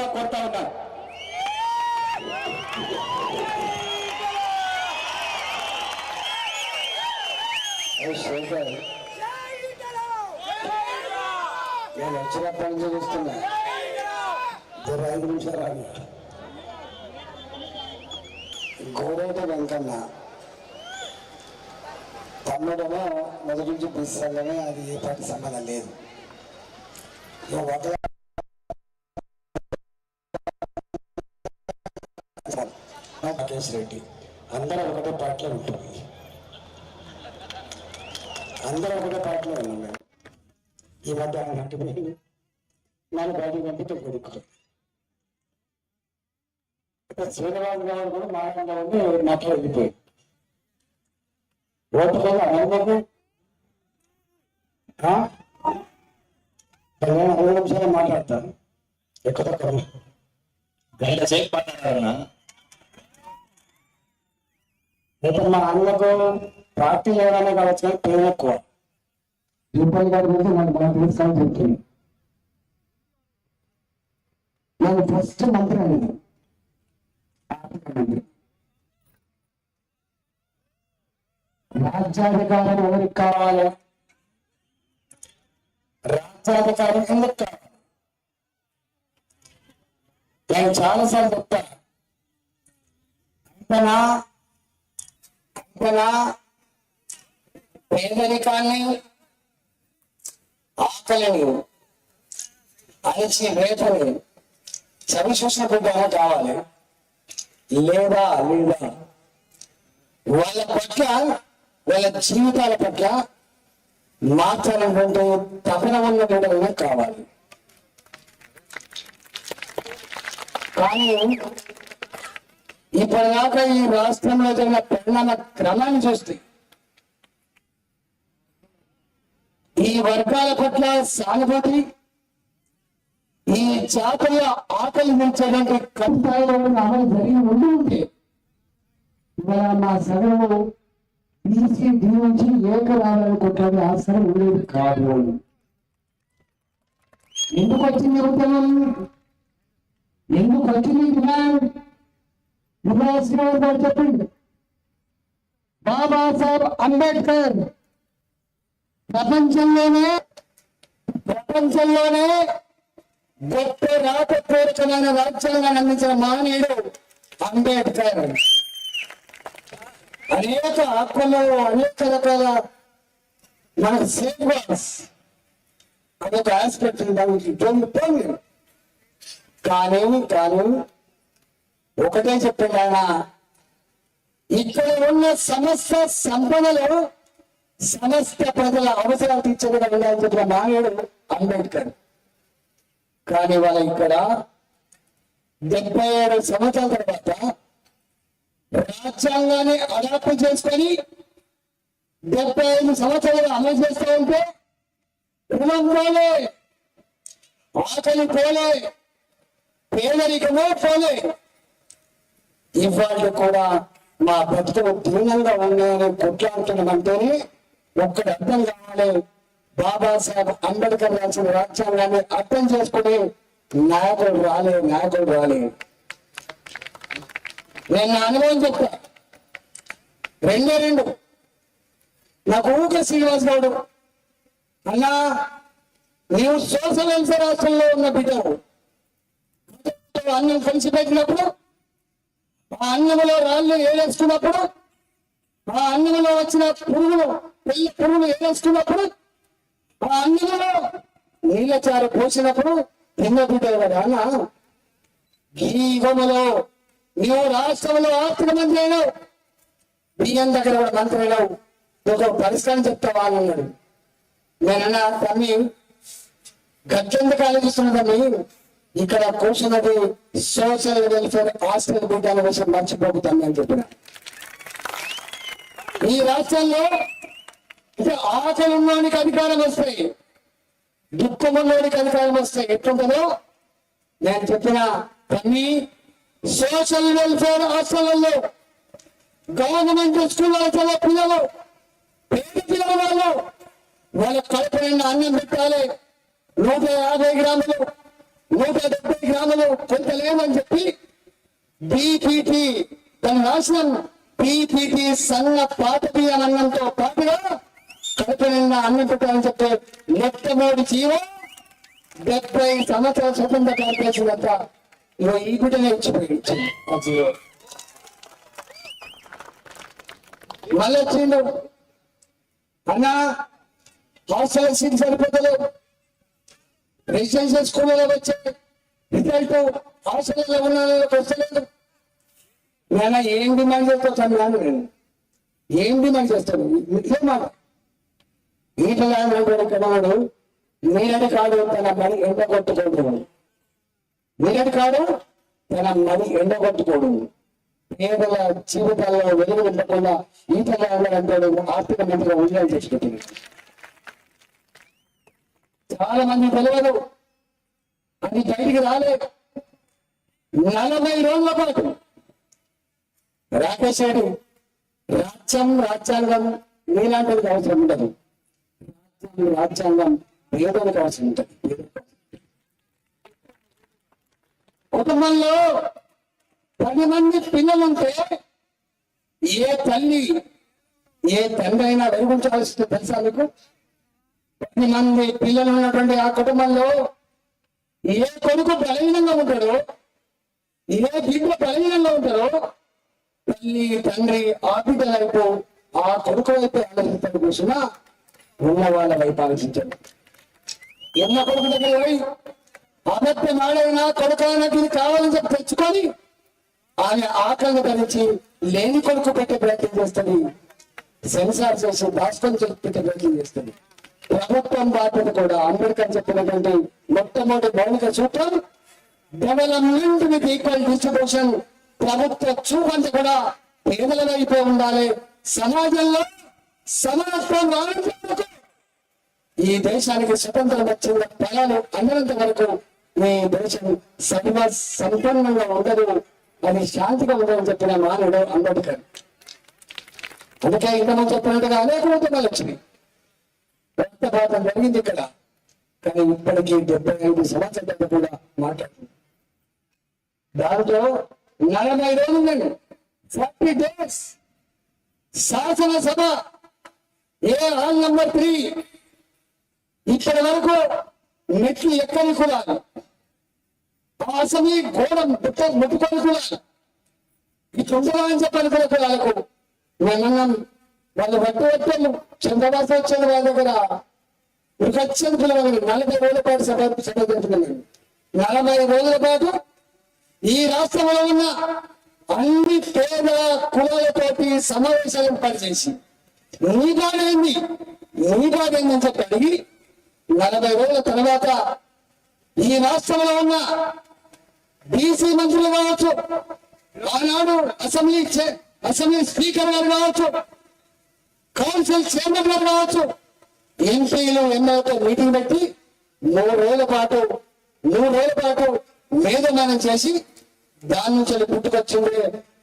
మనస్ఫూర్తిగా కోరుతా ఉన్నాను. నేను వచ్చినప్పటి నుంచి చూస్తున్నా ఇరవై ఐదు నిమిషాలు ఆగి. గోడైతే వెంకన్న తమ్ముడేమో మొదటి నుంచి పిస్తాడని అది ఏ పాటి సంబంధం లేదు. ఒక రాకేష్ రెడ్డి అందరూ ఒకటే పాటలో ఉంటుంది అందరూ ఒకటే పాటలో ఉన్నాం మేము ఈ మధ్య ఆయన నటిపోయి నన్ను బయటికి పంపితే కొడుకు శ్రీనివాస్ గారు కూడా మాట్లాడే ఉండి నట్లో ఓటు ఓటుకోగా అందరికీ నేను నిమిషాలు మాట్లాడతాను. ఎక్కడ గంట సేపు మాట్లాడారన్నా అయితే మా అన్నకు పార్టీ లేదనే కావచ్చు కానీ ప్రేమ ఎక్కువ. దీపావళి గారి గురించి నాకు బాగా తెలుసు చెప్తుంది నేను ఫస్ట్ మంత్రి అనేది మంత్రి రాజ్యాధికారం ఎవరికి కావాలి? రాజ్యాధికారం ఎందుకు కావాలి? నేను చాలాసార్లు చెప్తాను అంతనా అంతనా పేదరికాన్ని ఆకలిని అణిచి వేటని చవి చూసిన బిడ్డ కావాలి. లేదా లేదా వాళ్ళ పట్ల వాళ్ళ జీవితాల పట్ల మాత్రమైనటువంటి తపన ఉన్న బిడ్డలనే కావాలి. కానీ ఇప్పటిదాకా ఈ రాష్ట్రంలో జరిగిన పరిణామ క్రమాన్ని చూస్తే ఈ వర్గాల పట్ల సానుభూతి ఈ జాతీయ ఆకలి నుంచేటువంటి కష్టాలు అమలు జరిగి ఉండి ఉంటే ఇవాళ మా సగము తీసి దీవించి ఏకరాలనుకుంటాడు అవసరం ఉండేది కాదు ఎందుకు వచ్చింది ఉద్యమం ఎందుకు వచ్చింది డిమాండ్? శ్రీనివాస్ గారు చెప్పింది? బాబాసాహెబ్ అంబేద్కర్. ప్రపంచంలోనే ప్రపంచంలోనే గొప్ప రాతపూర్వకమైన రాజ్యాంగాన్ని అందించిన మహనీయుడు అంబేద్కర్. అనేక హక్కులు అనేక రకాల మన సేవాస్ అదొక ఆస్పెక్ట్ దానికి. పొంది కానీ కానీ ఒకటే చెప్పింది ఆయన ఇక్కడ ఉన్న సమస్త సంపదలు సమస్త ప్రజల అవసరాలు తీర్చకుండా ఉండాలని చెప్పిన మానేడు అంబేద్కర్. కానీ వాళ్ళ ఇక్కడ డెబ్బై ఏడు సంవత్సరాల తర్వాత రాజ్యాంగాన్ని అడాప్ట్ చేసుకొని డెబ్బై ఐదు సంవత్సరాలు అమలు చేస్తూ ఉంటే రుణం పోలే ఆకలి పోలే పేదరికమే పోలే. ఇవాళ కూడా మా బతుకులు దీనంగా ఉన్నాయని కొట్లాడుతున్నామంటేనే ఒక్కటి అర్థం కావాలి. బాబాసాహెబ్ అంబేద్కర్ రాసిన రాజ్యాంగాన్ని అర్థం చేసుకుని నాయకుడు రాలే నాయకుడు రాలే. నేను నా అనుభవం చెప్తా. రెండే రెండు. నాకు ఊక శ్రీనివాస్ గౌడు. అన్నా నీవు సోషల్ వెల్ఫేర్ రాష్ట్రంలో ఉన్న బిడ్డవు. అన్ని కలిసి పెట్టినప్పుడు ఆ అన్నములో రాళ్ళు ఏడేసుకున్నప్పుడు ఆ అన్నములో వచ్చిన పురుగులు పెళ్ళి పురుగులు ఏడేసుకున్నప్పుడు ఆ అన్నములో నీళ్ళచారు పోసినప్పుడు తిన్న అన్న? కదా నీవు రాష్ట్రంలో ఆర్థిక మంత్రి అయినావు. బియ్యం దగ్గర కూడా మంత్రి అయినావు. నువ్వు ఒక పరిష్కారం చెప్తావా అని అన్నాడు. నేనన్నా తమ్మి గట్టెందుకు తమ్మి? ఇక్కడ కూర్చున్నది సోషల్ వెల్ఫేర్ హాస్టల్ బిడ్డల కోసం మర్చిపోతాను అని చెప్పిన. ఈ రాష్ట్రంలో ఇది ఆకలి ఉన్నోనికి అధికారం వస్తాయి. దుఃఖం ఉన్నోనికి అధికారం వస్తాయి. ఎట్లుంటుందో నేను చెప్పిన కొన్ని సోషల్ వెల్ఫేర్ హాస్టల్లో గవర్నమెంట్ స్కూల్లో చదివే పిల్లలు పేద పిల్లల వాళ్ళు వాళ్ళ కడుపు నిండా అన్నం పెట్టాలి. నూట యాభై గ్రాములు నూట డెబ్బై గ్రాములు కొంత లేవని చెప్పి బీపీటీ తన రాసిన బీపీటీ సన్న పాత బియ్యం అన్నంతో పాటుగా కడుపు నిండా అన్నం పెట్టాలని చెప్పి మొట్టమొదటి జీవో డెబ్బై సంవత్సరాల స్వతంత్ర కార్పొరేషన్ ఇగో ఈ గుడ్డనే ఇచ్చిపోయింది. ఆ జీవో మళ్ళీ వచ్చిండు. అన్నా హాస్టల్ సీట్ సరిపోతలేదు. రెసిడెన్షియల్ స్కూల్లో వచ్చే రిజల్ట్ హాస్టల్లో ఉన్న వస్తలేదు నేను ఏం డిమాండ్ చేస్తాను నాన్న నేను. ఏం డిమాండ్ చేస్తాను ఇట్లే మాట. ఈట ఈటలాడు కడవాడు నీరడి కాడు తన మని ఎండ కొట్టుకోడు నీరడి కాడు తన మని ఎండ కొట్టుకోడు పేదల జీవితాల్లో వెలుగు ఉండకుండా ఈటలాడు అంటాడు ఆర్థిక మంత్రిగా ఉండాలని తెచ్చిపెట్టింది చాలా మంది తెలియదు అది బయటికి రాలేదు. నలభై రోజుల పాటు రాకేష్ రెడ్డి రాజ్యం రాజ్యాంగం నీలాంటిది అవసరం ఉండదు. రాజ్యం రాజ్యాంగం పేదలకు అవసరం ఉంటుంది. కుటుంబంలో పది మంది పిల్లలుంటే ఏ తల్లి ఏ తండ్రి అయినా వెలుగుంచాల్సింది తెలుసా మీకు? పది మంది పిల్లలు ఉన్నటువంటి ఆ కుటుంబంలో ఏ కొడుకు బలహీనంగా ఉంటాడో ఏ బిడ్డ బలహీనంగా ఉంటారో తల్లి తండ్రి ఆ బిడ్డ వైపు ఆ కొడుకు వైపు ఆలోచిస్తాడు కూర్చున్నా ఉన్న వాళ్ళ వైపు ఆలోచించండి. ఎన్న కొడుకు దగ్గర పోయి అబద్ధం ఆడైనా కొడుకు ఇది కావాలని చెప్పి తెచ్చుకొని ఆమె ఆకలిని ధరించి లేని కొడుకు పెట్టే ప్రయత్నం చేస్తుంది. సెన్సార్ చేసి దాచుకొని చెప్పి పెట్టే ప్రయత్నం చేస్తుంది. ప్రభుత్వం బాధ్యత కూడా అంబేద్కర్ చెప్పినటువంటి మొట్టమొదటి మౌలిక సూత్రం డెవలప్మెంట్ విత్ ఈక్వల్ డిస్ట్రిబ్యూషన్ ప్రభుత్వ చూపంత కూడా పేదల వైపే ఉండాలి. సమాజంలో సమానత్వం ఈ దేశానికి స్వతంత్రం వచ్చిన ఫలాలు అందినంత వరకు ఈ దేశం సర్వ సంపన్నంగా ఉండదు అది శాంతిగా ఉండదని చెప్పిన మానవుడు అంబేద్కర్. అందుకే ఇంతమంది చెప్పినట్టుగా అనేక ఉద్యమాలు వచ్చినాయి రక్తపాతం జరిగింది ఇక్కడ. కానీ ఇప్పటికీ డెబ్బై ఐదు సంవత్సరాలు కూడా మాట్లాడుతుంది. దాంట్లో నలభై రోజులండి ఫార్టీ డేస్ శాసనసభ ఏ హాల్ నంబర్ త్రీ? ఇప్పటి వరకు మెట్లు ఎక్కని కులాలు ఆ అసెంబ్లీ గోడ ముట్ట ముట్టుకొని కులాలు ఇట్లా ఉండాలని చెప్పని కూడా కులాలకు మేమన్నాం వాళ్ళు బట్టి వచ్చాము చంద్రబాబు వచ్చిన వాళ్ళ దగ్గర ఇక వచ్చేది నలభై రోజుల పాటు సభ సభ జరుపుకున్నాను నలభై రోజుల పాటు ఈ రాష్ట్రంలో ఉన్న అన్ని పేద కులాలతోటి సమావేశాలను పనిచేసి నీ బాధేంది నీ బాధేంది అని చెప్పి అడిగి నలభై రోజుల తర్వాత ఈ రాష్ట్రంలో ఉన్న బీసీ మంత్రులు కావచ్చు ఆనాడు అసెంబ్లీ అసెంబ్లీ స్పీకర్ గారు కావచ్చు కౌన్సిల్ చైర్మన్ గారు కావచ్చు ఎంపీలు ఎమ్మెల్యేతో మీటింగ్ పెట్టి మూడు రోజుల పాటు మూడు రోజుల పాటు మేధమానం చేసి దాని నుంచి వెళ్ళి పుట్టుకొచ్చింది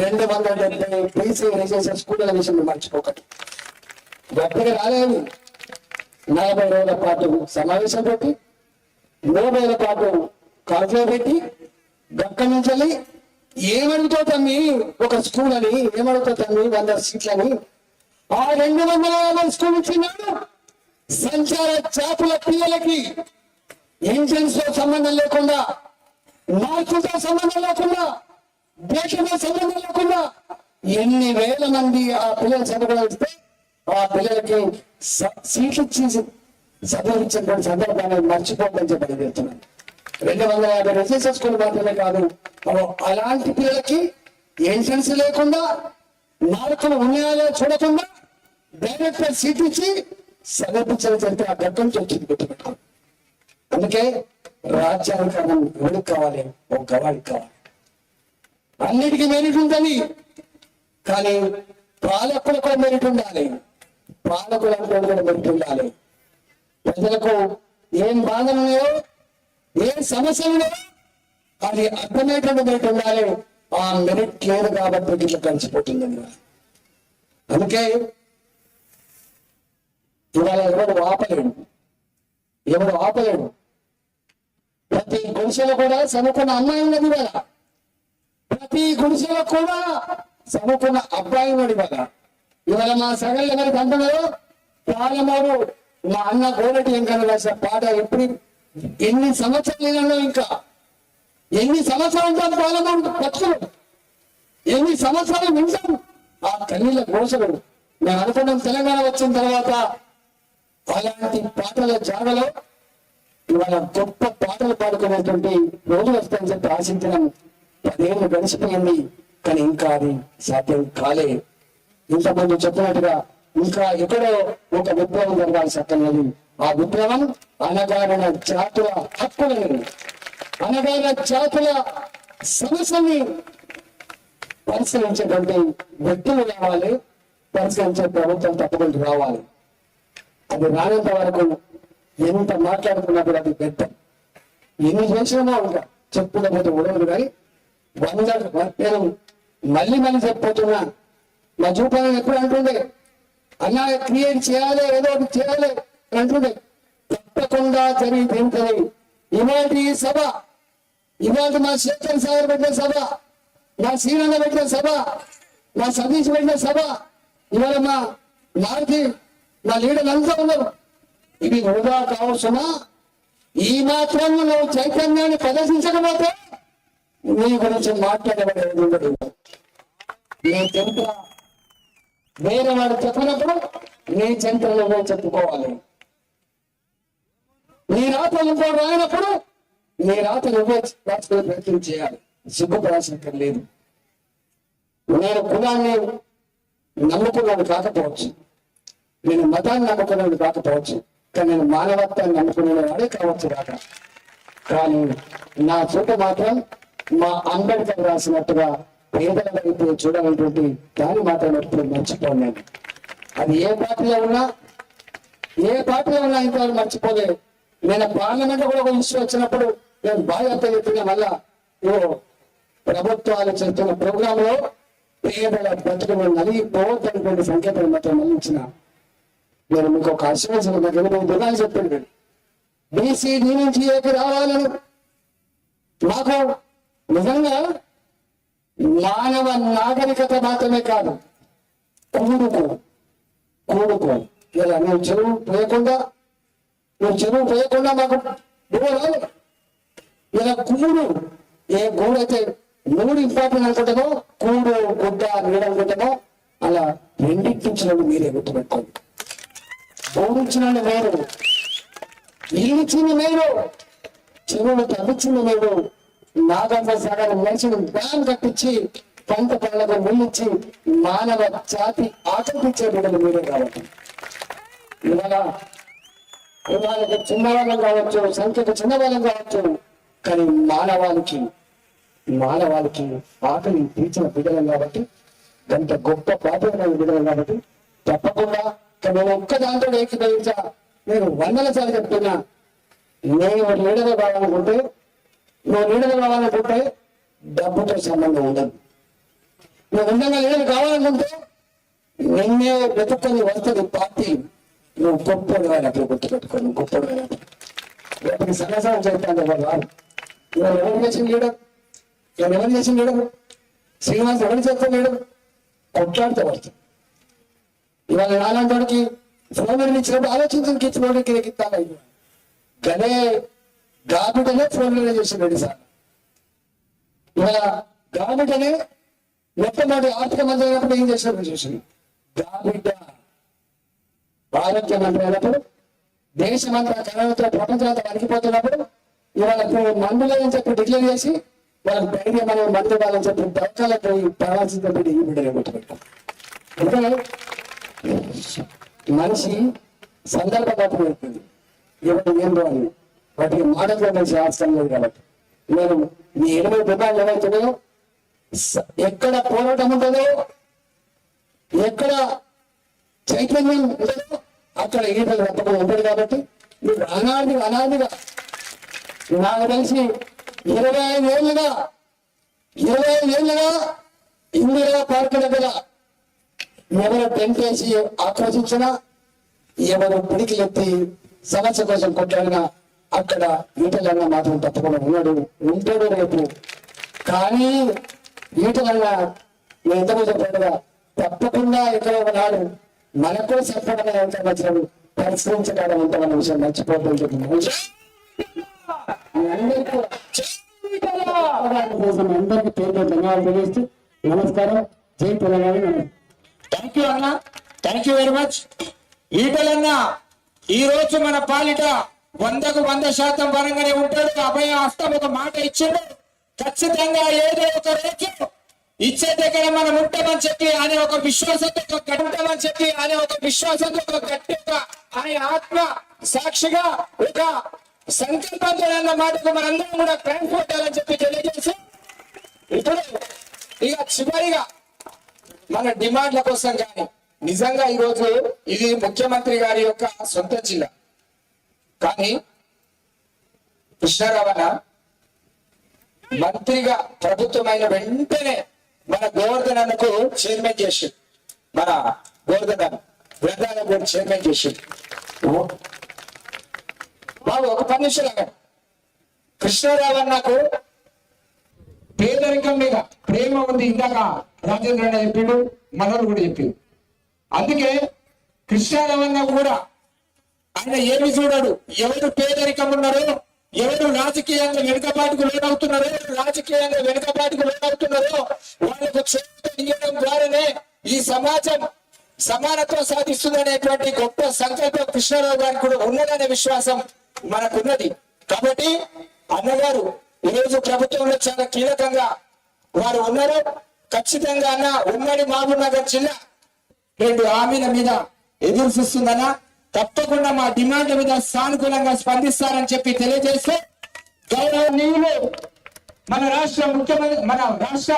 రెండు వందల డెబ్బై బీసీ రిజర్వేషన్ స్కూళ్ళ విషయంలో మర్చిపోకండి. గట్టిగా రాలేదు నలభై రోజుల పాటు సమావేశం పెట్టి మూడు రోజుల పాటు కాల్ఫే పెట్టి గక్కడి నుంచి వెళ్ళి ఏమడుగుతో తమ్మి? ఒక స్కూల్ అని ఏమడుగుతో తమ్మి? వంద సీట్లని ఆ రెండు వందల యాభై స్కూల్ ఇచ్చినాడు సంచార చేపల పిల్లలకి ఇంజన్స్తో సంబంధం లేకుండా మార్కులతో సంబంధం లేకుండా దేశంతో సంబంధం లేకుండా ఎన్ని వేల మంది ఆ పిల్లలు చదవగలిగితే ఆ పిల్లలకి సీట్లు ఇచ్చి చదివించినటువంటి సందర్భాన్ని మర్చిపోకని చెప్పి చెప్తున్నాను రెండు వందల యాభై రెసిడెన్షియల్ స్కూల్ మాత్రమే కాదు అలాంటి పిల్లలకి ఎంట్రన్స్ లేకుండా మార్కులు ఉన్నాయా చూడకుండా డైరెక్టర్ సీట్ ఇచ్చి చదివించిన చరిత్ర ఆ గడ్డం వచ్చింది పెట్టుకుంటాం అందుకే రాజ్యాంగం ఎవరికి కావాలి? ఒక గవాడికి కావాలి. అన్నిటికీ మెరిట్ ఉంటుంది. కానీ పాలకులకు మెరిట్ ఉండాలి. పాలకులు కూడా మెరిట్ ఉండాలి. ప్రజలకు ఏం బాధలు ఉన్నాయో ఏ సమస్య ఉన్నాయో అది అర్థమయ్యేటువంటి మెరిట్ ఉండాలి. ఆ మెరిట్ లేదు కాబట్టి ఇట్లా కలిసిపోతుంది. అందుకే ఇవాళ ఎవడు ఆపలేడు ఎవడు ఆపలేడు ప్రతి గుడిసెలో కూడా చదువుకున్న అమ్మాయి ఉన్నది ఇవాళ. ప్రతి గుడిసెలో కూడా చదువుకున్న అబ్బాయి ఉన్నాడు ఇవాళ. ఇవాళ మా సగళ్ళ ఎవరికి అంటున్నారు పాలమూరు మా అన్న గోరటి వెంకన్న రాసిన పాట ఎప్పుడు? ఎన్ని సంవత్సరాలు ఇంకా. ఎన్ని సంవత్సరాలు ఉంటాం పాలమూరు? పక్షులు ఎన్ని సంవత్సరాలు ఉంటాం ఆ కన్నీళ్ళ ఘోషలు. మేము అనుకున్నాం తెలంగాణ వచ్చిన తర్వాత అలాంటి పాటల జాగలో ఇవాళ గొప్ప పాటలు పాడుకునేటువంటి రోజు వస్తాయని చెప్పి ఆశించడం పదేళ్ళు గడిచిపోయింది. కానీ ఇంకా అది సాధ్యం కాలే. ఇంతకుముందు చెప్పినట్టుగా ఇంకా ఎక్కడో ఒక విప్లవం జరగాలి అక్కర్లేదు. ఆ విప్లవం అనగారిన జాతుల హక్కులను అనగారిన జాతుల సమస్యని పరిశీలించేటువంటి వ్యక్తులు రావాలి పరిశీలించే ప్రభుత్వం తప్పకుండా రావాలి. అది రానంత వరకు ఎంత మాట్లాడుకున్నా కూడా అది పెద్ద ఎన్ని చేసినా ఉంటా చెప్పుకోకపోతే ఉండదు కానీ వంద నేను మళ్ళీ మళ్ళీ చెప్పిపోతున్నా మా చూపాలని ఎప్పుడు అంటుండే? అన్నా క్రియేట్ చేయాలి ఏదో ఒకటి చేయాలి అంటుండే. తప్పకుండా జరిగి తింటుంది ఇలాంటి ఈ సభ ఇలాంటి మా శేఖర్ సాగర్ పెట్టిన సభ నా శ్రీరంగ పెట్టిన సభ నా సతీష్ పెట్టిన సభ ఇవాళ మా మారుతి నా లీడర్ అంతా ఉన్నారు. ఇవి వృధా కావచ్చునా ఈ మాత్రం నువ్వు చైతన్యాన్ని ప్రదర్శించకపోతే నీ గురించి మాట్లాడబడేది నీ చెంత వేరే వాడు చెప్పినప్పుడు నీ చరిత్రలో నువ్వు చెప్పుకోవాలి. నీ రాత ఇంకో రాయినప్పుడు నీ రాత నువ్వే రాసుకునే ప్రయత్నం చేయాలి. సిగ్గుపడాల్సిన లేదు. నేను కులాన్ని నమ్ముకున్నాను కాకపోవచ్చు. నేను మతాన్ని నమ్ముకున్నాను కాకపోవచ్చు కానీ నేను మానవత్వాన్ని నమ్ముకునే వాడే కావచ్చు కాక. కానీ నా చూట మాత్రం మా అంబేద్కర్ రాసినట్టుగా పేదల వైపు చూడాలనేటువంటి దాన్ని మాత్రం ఎప్పుడు మర్చిపోను నేను అది ఏ పార్టీలో ఉన్నా ఏ పార్టీలో ఉన్నా ఇంకా మర్చిపోలేదు నేను పార్లమెంట్ కూడా ఒక ఇష్యూ వచ్చినప్పుడు నేను బాధ్యత చెప్పిన మళ్ళా ఓ ప్రభుత్వాలు చేస్తున్న ప్రోగ్రామ్లో పేదల బతుకులు నలిగిపోవద్దనేటువంటి సంకేతాలు మాత్రం మళ్ళించిన నేను మీకు ఒక అశ్వాసం నాకు ఎనభై దినాలు చెప్పాను నేను బీసీడీ నుంచి ఏపీ రావాలని. నాకు నిజంగా మానవ నాగరికత మాత్రమే కాదు. కూడుకు. కూడుకు. ఇలా నువ్వు చెరువు పోయకుండా నువ్వు చెరువు పోయకుండా మాకు దిగువ ఇలా కూడు. ఏ గూడైతే అయితే మూడు ఇంపార్టెంట్ అనుకుంటామో కూడు గుడ్డ నీడ అనుకుంటామో అలా రెండింటించిన మీరే గుర్తుపెట్టుకోండి. బోధించిన మీరు నిలిచిన చిన్న మీరు చెరువులు తవ్వించిన మీరు నాగంత సగం మనిషిని డ్యామ్ కట్టించి పంట పనులకు నిలిచి మానవ జాతి ఆకర్షించే బిడ్డలు మీరే కాబట్టి. ఇవాళ కులాలకు చిన్నవాళ్ళం కావచ్చు సంఖ్యకు చిన్నవాళ్ళం కావచ్చు కానీ మానవానికి మానవాళికి ఆకలి తీర్చిన బిడ్డలం కాబట్టి గంట గొప్ప పాపమైన బిడ్డలం కాబట్టి తప్పకుండా నేను ఒక్క దాంతో ఏకీభవించా నేను వందల సార్లు చెప్తున్నా. నేను లీడర్ కావాలనుకుంటే నువ్వు లీడర్ కావాలనుకుంటే డబ్బుతో సంబంధం ఉండదు. నువ్వు ఉండగా లీడర్ కావాలనుకుంటే నిన్నే వెతుక్కొని వస్తుంది పార్టీ. నువ్వు గొప్పడు అట్లా గుర్తుపెట్టుకోను నువ్వు గొప్పడు రేపటి సమాచారం చెప్తాను వాళ్ళు ఇవాళ ఎవరు చేసిన లీడర్? ఇవాళ ఎవరు చేసిన లీడర్? శ్రీనివాస్ ఎవరు చేస్తాను లీడర్? కొట్లాడితే పడుతుంది ఇవాళ నాలాంటి వాడికి ఫోన్ ఇచ్చినప్పుడు ఆలోచించిన కిచ్చి ఫోన్ కిరెక్కిస్తాను గనే గాబిటనే ఫోన్లోనే చేసిండు సార్. ఇవాళ గాబిటనే మొట్టమొదటి ఆర్థిక మంత్రి అయినప్పుడు ఏం చేసినప్పుడు చూసింది గాబిడ్డ ఆరోగ్య మంత్రి అయినప్పుడు దేశమంతా కరోనాతో ప్రపంచమంతా వణికిపోతున్నప్పుడు ఇవాళ మందు లేదని చెప్పి డిక్లేర్ చేసి వాళ్ళకి ధైర్యం అనే మందు వాళ్ళని చెప్పి దొరకాలకు పోయి పడాల్సిన చెప్పి ఈ బిడ్డ గుర్తుపెట్టుకో ఎందుకంటే మనిషి సందర్భ పెడుతుంది ఎవరు ఏందో అని వాటికి మాటల్లో మనిషి అవసరం లేదు కాబట్టి. నేను మీ ఎనభై డిమాండ్లు ఏమవుతున్నాయో స- ఎక్కడ పోరాటం ఉంటుందో ఎక్కడ చైతన్యం ఉంటుందో అక్కడ ఈటలు తప్పకుండా ఉంటుంది కాబట్టి మీరు అనాది అనాదిగా నాకు తెలిసి ఇరవై ఐదు ఏళ్ళుగా ఇరవై ఐదు ఏళ్ళుగా ఇందిరా పార్క్ దగ్గర ఎవరు టెంట్ ఆక్రోశించినా ఎవరు పిడికిలెత్తి సమస్య కోసం కొట్లాడినా అక్కడ ఈటలన్న మాత్రం తప్పకుండా ఉన్నాడు. ఉంటాడు రేపు. కానీ ఈటలన్న నేను ఎంతకు చెప్పాడుగా తప్పకుండా ఇక్కడ ఉన్నాడు. మనకు చెప్పడమే ఎంత సంవత్సరం పరిశ్రమించడం మన విషయం మర్చిపోతుంది కోసం అందరికీ పేరు ధన్యవాదాలు తెలియజేస్తూ నమస్కారం. జై తెలంగాణ. నమస్కారం థ్యాంక్ యూ అన్న థ్యాంక్ యూ వెరీ మచ్ ఈటలన్న ఈ రోజు మన పాలిట వందకు వంద శాతం వరంగానే ఉంటాడు. అభయ హస్తం ఒక మాట ఇచ్చాడు. ఖచ్చితంగా ఏదో ఒక రోజు ఇచ్చే దగ్గర మనం ఉంటామని చెప్పి అనే ఒక విశ్వాసంతో ఒక ఉంటామని చెప్పి అనే ఒక విశ్వాసంతో ఒక గట్టి అనే ఆయన ఆత్మ సాక్షిగా ఒక సంకల్పంతో అన్న మాటకు మనందరం కూడా ట్రాన్స్పోర్ట్ కొట్టాలని చెప్పి తెలియజేసి ఇప్పుడు ఇక చివరిగా మన డిమాండ్ల కోసం కానీ నిజంగా ఈరోజు ఇది ముఖ్యమంత్రి గారి యొక్క సొంత జిల్లా. కానీ కృష్ణారావణ మంత్రిగా ప్రభుత్వమైన వెంటనే మన గోవర్ధన్ అన్నకు చైర్మన్ చేసి మన గోవర్ధన్ అన్న గ్రంథాలయ బోర్డు చైర్మన్ చేసి బాబు ఒక పది నిమిషాలు ఆగండి. కృష్ణారావణకు పేదరికం మీద ప్రేమ ఉంది ఇందాక రాజేంద్ర అన్న చెప్పిండు మనోడు కూడా చెప్పిండు. అందుకే కృష్ణారావన్న కూడా ఆయన ఏమి చూడడు. ఎవరు పేదరికం ఉన్నారో ఎవరు రాజకీయంగా వెనుకబాటుకు లోనవుతున్నారో ఎవరు రాజకీయంగా వెనుకబాటుకు లోనవుతున్నారో వాళ్ళకు చేయడం ద్వారానే ఈ సమాజం సమానత్వం సాధిస్తుందనేటువంటి గొప్ప సంకల్పం కృష్ణారావు గారికి కూడా ఉన్నదనే విశ్వాసం మనకున్నది. కాబట్టి అన్నగారు ఈరోజు ప్రభుత్వంలో చాలా కీలకంగా వారు ఉన్నారు. ఖచ్చితంగా అన్న ఉమ్మడి మహబూబ్ నగర్ జిల్లా రెండు హామీల మీద ఎదురు చూస్తుందన్నా. తప్పకుండా మా డిమాండ్ మీద సానుకూలంగా స్పందిస్తారని చెప్పి తెలియజేస్తూ గౌరవనీయులు మన రాష్ట్ర ముఖ్యమంత్రి మన రాష్ట్ర